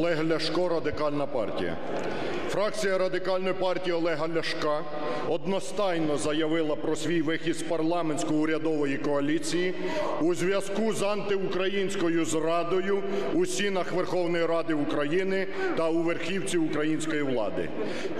Олег Ляшко, Радикальна партія. Фракція Радикальної партії Олега Ляшка одностайно заявила про свій вихід з парламентсько-урядової коаліції у зв'язку з антиукраїнською зрадою у стінах Верховної Ради України та у верхівці української влади.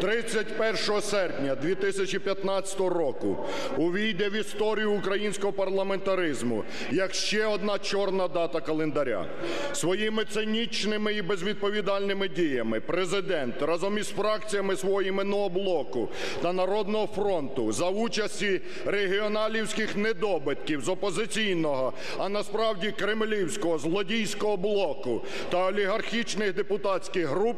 31 серпня 2015 року увійде в історію українського парламентаризму як ще одна чорна дата календаря. Своїми цинічними і безвідповідальними діями Президент разом із фракціями свого іменного блоку та "Народного фронту" за участі регіоналівських недобитків з опозиційного, а насправді кремлівського злодійського блоку та олігархічних депутатських груп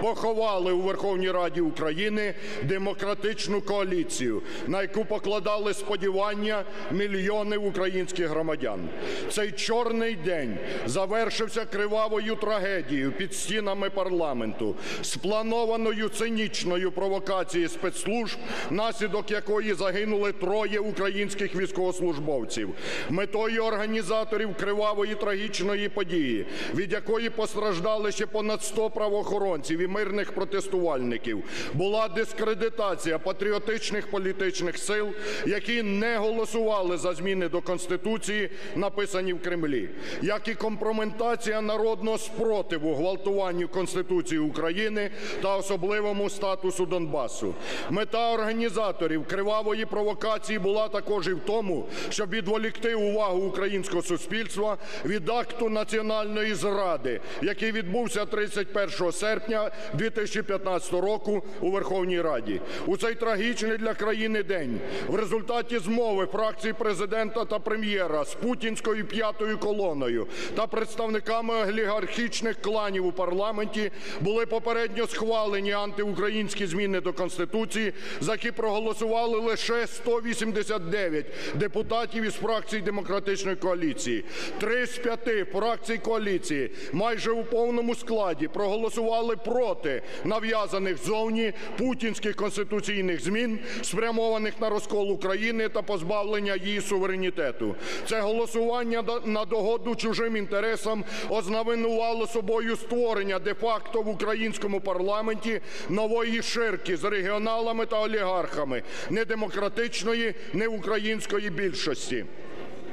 поховали у Верховній Раді України демократичну коаліцію, на яку покладали сподівання мільйони українських громадян. Цей чорний день завершився кривавою трагедією під стінами парламенту, спланованою цинічною провокацією спецслужб, внаслідок якої загинули троє українських військовослужбовців. Метою організаторів кривавої трагічної події, від якої постраждали ще понад 100 правоохоронців і мирних протестувальників, була дискредитація патріотичних політичних сил, які не голосували за зміни до Конституції, написані в Кремлі, як і компрометація народного спротиву ґвалтуванню Конституції України та особливому статусу Донбасу. Мета організаторів кривавої провокації була також і в тому, щоб відволікти увагу українського суспільства від акту національної зради, який відбувся 31 серпня 2015 року у Верховній Раді. У цей трагічний для країни день в результаті змови фракції Президента та Прем'єра з путінською "п'ятою колоною" та представниками олігархічних кланів у парламенті були попередньо схвалені антиукраїнські зміни до Конституції, за які проголосували лише 189 депутатів із фракції демократичної коаліції. Три з п'яти фракцій коаліції майже у повному складі проголосували проти нав'язаних ззовні путінських конституційних змін, спрямованих на розкол України та позбавлення її суверенітету. Це голосування на догоду чужим інтересам ознаменувало собою створення де-факто в українському парламенті нової ширки з регіоналами та олігархами недемократичної, неукраїнської більшості.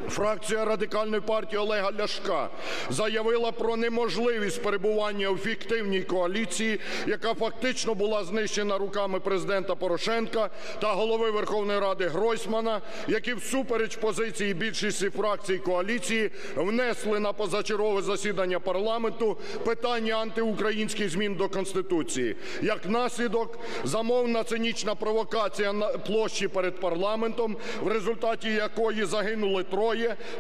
Фракція Радикальної партії Олега Ляшка заявила про неможливість перебування у фіктивній коаліції, яка фактично була знищена руками Президента Порошенка та Голови Верховної Ради Гройсмана, які всупереч позиції більшості фракцій коаліції внесли на позачергове засідання парламенту питання антиукраїнських змін до Конституції. Як наслідок, замовна цинічна провокація на площі перед парламентом, в результаті якої загинули троє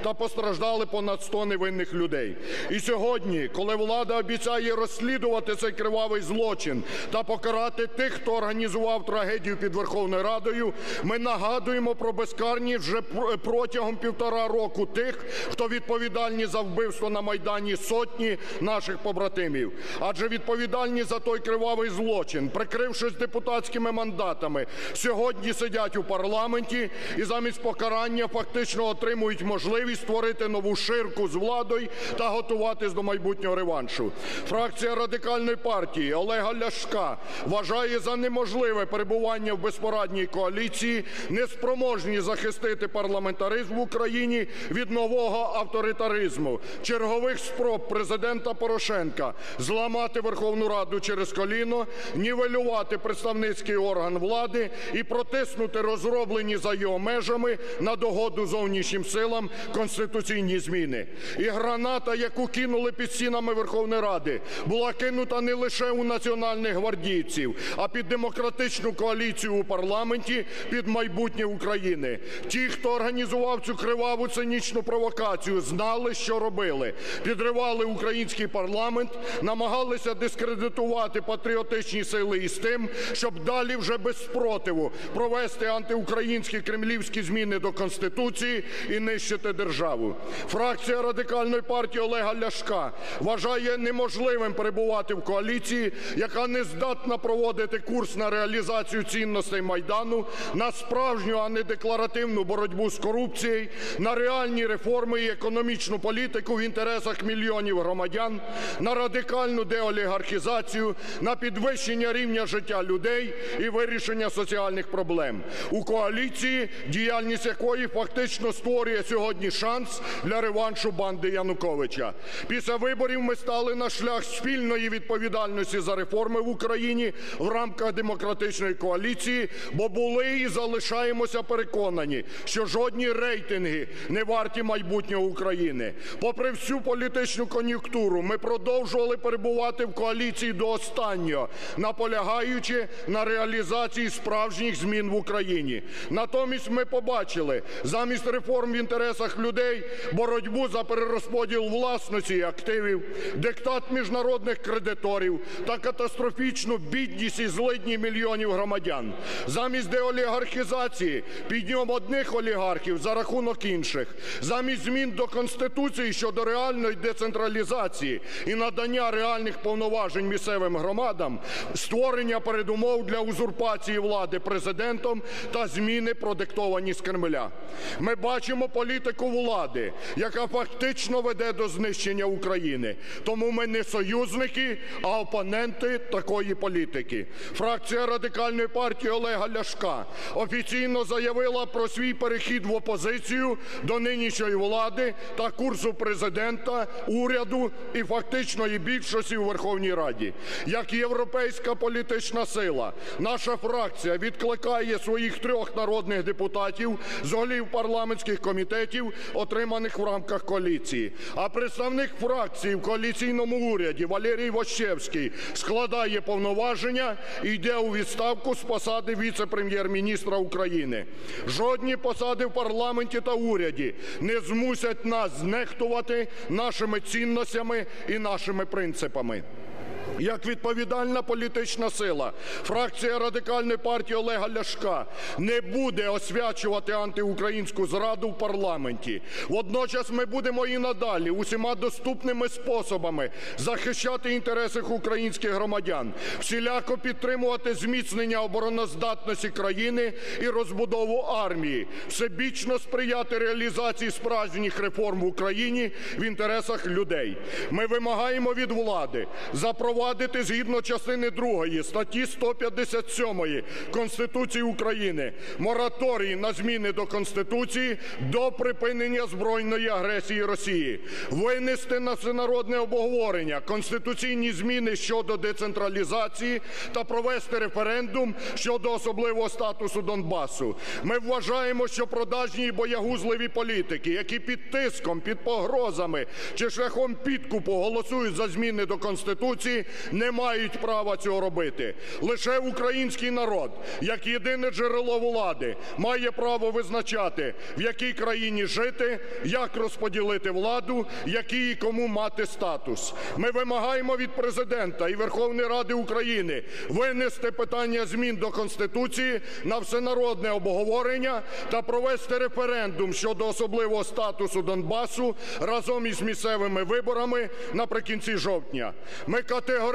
та постраждали понад 100 невинних людей. І сьогодні, коли влада обіцяє розслідувати цей кривавий злочин та покарати тих, хто організував трагедію під Верховною Радою, ми нагадуємо про безкарність вже протягом півтора року тих, хто відповідальні за вбивство на Майдані сотні наших побратимів. Адже відповідальні за той кривавий злочин, прикрившись депутатськими мандатами, сьогодні сидять у парламенті і замість покарання фактично отримують можливість створити нову ширку з владою та готуватись до майбутнього реваншу. Фракція Радикальної партії Олега Ляшка вважає за неможливе перебування в безпорадній коаліції, неспроможні захистити парламентаризм в Україні від нового авторитаризму, чергових спроб Президента Порошенка зламати Верховну Раду через коліно, нівелювати представницький орган влади і протиснути розроблені за його межами на догоду зовнішнім силам конституційні зміни. І граната, яку кинули під стінами Верховної Ради, була кинута не лише у національних гвардійців, а під демократичну коаліцію у парламенті, під майбутнє України. Ті, хто організував цю криваву цинічну провокацію, знали, що робили: підривали український парламент, намагалися дискредитувати патріотичні сили із тим, щоб далі вже без спротиву провести антиукраїнські кремлівські зміни до Конституції і нищити знищити державу. Фракція Радикальної партії Олега Ляшка вважає неможливим перебувати в коаліції, яка не здатна проводити курс на реалізацію цінностей Майдану, на справжню, а не декларативну боротьбу з корупцією, на реальні реформи і економічну політику в інтересах мільйонів громадян, на радикальну деолігархізацію, на підвищення рівня життя людей і вирішення соціальних проблем. У коаліції, діяльність якої фактично створює сьогодні шанс для реваншу банди Януковича. Після виборів ми стали на шлях спільної відповідальності за реформи в Україні в рамках демократичної коаліції, бо були і залишаємося переконані, що жодні рейтинги не варті майбутнього України. Попри всю політичну кон'юнктуру, ми продовжували перебувати в коаліції до останнього, наполягаючи на реалізації справжніх змін в Україні. Натомість ми побачили, замість реформ в інтересах людей боротьбу за перерозподіл власності і активів, диктат міжнародних кредиторів та катастрофічну бідність і злидні мільйонів громадян. Замість деолігархізації підйом одних олігархів за рахунок інших, замість змін до Конституції щодо реальної децентралізації і надання реальних повноважень місцевим громадам, створення передумов для узурпації влади Президентом та зміни, продиктовані з Кремля. Ми бачимо політику влади, яка фактично веде до знищення України. Тому ми не союзники, а опоненти такої політики. Фракція Радикальної партії Олега Ляшка офіційно заявила про свій перехід в опозицію до нинішньої влади та курсу Президента, уряду і фактичної більшості у Верховній Раді. Як європейська політична сила, наша фракція відкликає своїх трьох народних депутатів з голів парламентських комітетів, отриманих в рамках коаліції. А представник фракції в коаліційному уряді Валерій Вощевський складає повноваження і йде у відставку з посади віце-прем'єр-міністра України. Жодні посади в парламенті та уряді не змусять нас знехтувати нашими цінностями і нашими принципами. Як відповідальна політична сила, фракція Радикальної партії Олега Ляшка не буде освячувати антиукраїнську зраду в парламенті. Водночас ми будемо і надалі усіма доступними способами захищати інтереси українських громадян, всіляко підтримувати зміцнення обороноздатності країни і розбудову армії, всебічно сприяти реалізації справжніх реформ в Україні в інтересах людей. Ми вимагаємо від влади запровадити згідно частини другої статті 157 Конституції України мораторій на зміни до Конституції до припинення збройної агресії Росії, винести на всенародне обговорення конституційні зміни щодо децентралізації та провести референдум щодо особливого статусу Донбасу. Ми вважаємо, що продажні і боягузливі політики, які під тиском, під погрозами чи шляхом підкупу голосують за зміни до Конституції, не мають права цього робити. Лише український народ, як єдине джерело влади, має право визначати, в якій країні жити, як розподілити владу, який і кому мати статус. Ми вимагаємо від Президента і Верховної Ради України винести питання змін до Конституції на всенародне обговорення та провести референдум щодо особливого статусу Донбасу разом із місцевими виборами наприкінці жовтня. Ми категорично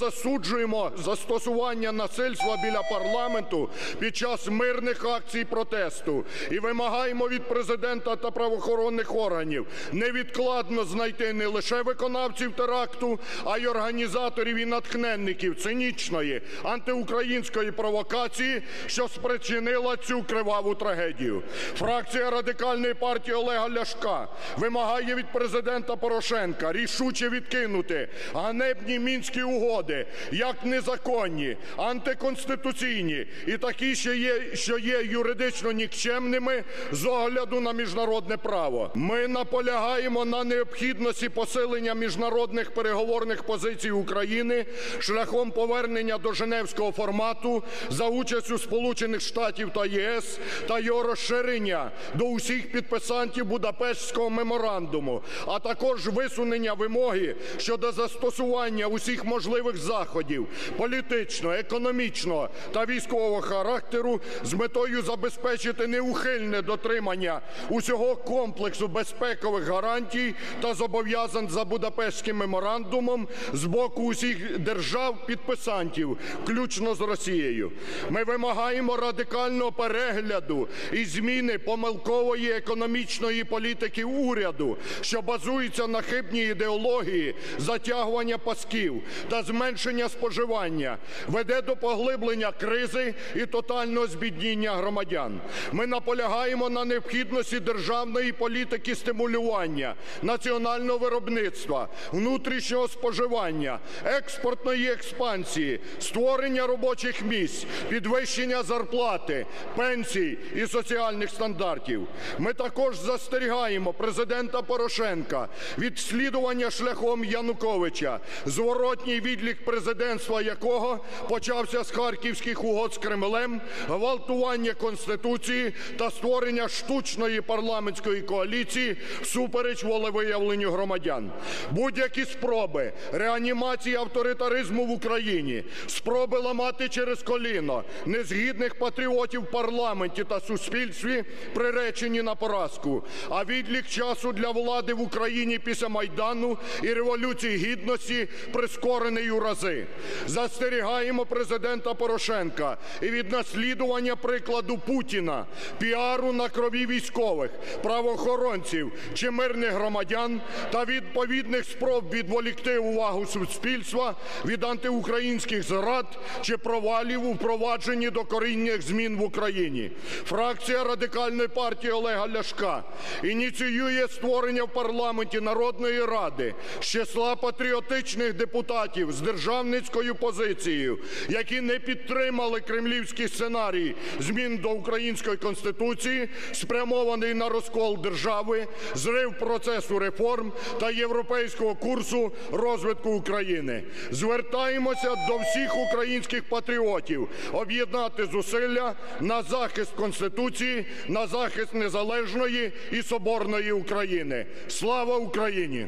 засуджуємо застосування насильства біля парламенту під час мирних акцій протесту і вимагаємо від Президента та правоохоронних органів невідкладно знайти не лише виконавців теракту, а й організаторів і натхненників цинічної антиукраїнської провокації, що спричинила цю криваву трагедію. Фракція Радикальної партії Олега Ляшка вимагає від Президента Порошенка рішуче відкинути ганебні мінські угоди як незаконні, антиконституційні і такі, що є, що є юридично нікчемними з огляду на міжнародне право. Ми наполягаємо на необхідності посилення міжнародних переговорних позицій України шляхом повернення до Женевського формату за участю Сполучених Штатів та ЄС та його розширення до усіх підписантів Будапештського меморандуму, а також висунення вимоги щодо застосування усіх усіх можливих заходів політичного, економічного та військового характеру з метою забезпечити неухильне дотримання усього комплексу безпекових гарантій та зобов'язань за Будапештським меморандумом з боку усіх держав-підписантів, включно з Росією. Ми вимагаємо радикального перегляду і зміни помилкової економічної політики уряду, що базується на хибній ідеології затягування пасків та зменшення споживання, веде до поглиблення кризи і тотального збідніння громадян. Ми наполягаємо на необхідності державної політики стимулювання національного виробництва, внутрішнього споживання, експортної експансії, створення робочих місць, підвищення зарплати, пенсій і соціальних стандартів. Ми також застерігаємо Президента Порошенка від слідування шляхом Януковича, зворотній відлік президентства якого почався з харківських угод з Кремлем, гвалтування Конституції та створення штучної парламентської коаліції всупереч волевиявленню громадян. Будь-які спроби реанімації авторитаризму в Україні, спроби ламати через коліно незгідних патріотів в парламенті та суспільстві приречені на поразку. А відлік часу для влади в Україні після Майдану і Революції Гідності прискорений у рази. Застерігаємо Президента Порошенка і від наслідування прикладу Путіна, піару на крові військових, правоохоронців чи мирних громадян та відповідних спроб відволікти увагу суспільства від антиукраїнських зрад чи провалів у впровадженні докорінних змін в Україні. Фракція Радикальної партії Олега Ляшка ініціює створення в парламенті Народної ради з числа патріотичних депутатів з державницькою позицією, які не підтримали кремлівський сценарій змін до української Конституції, спрямований на розкол держави, зрив процесу реформ та європейського курсу розвитку України. Звертаємося до всіх українських патріотів об'єднати зусилля на захист Конституції, на захист незалежної і соборної України. Слава Україні!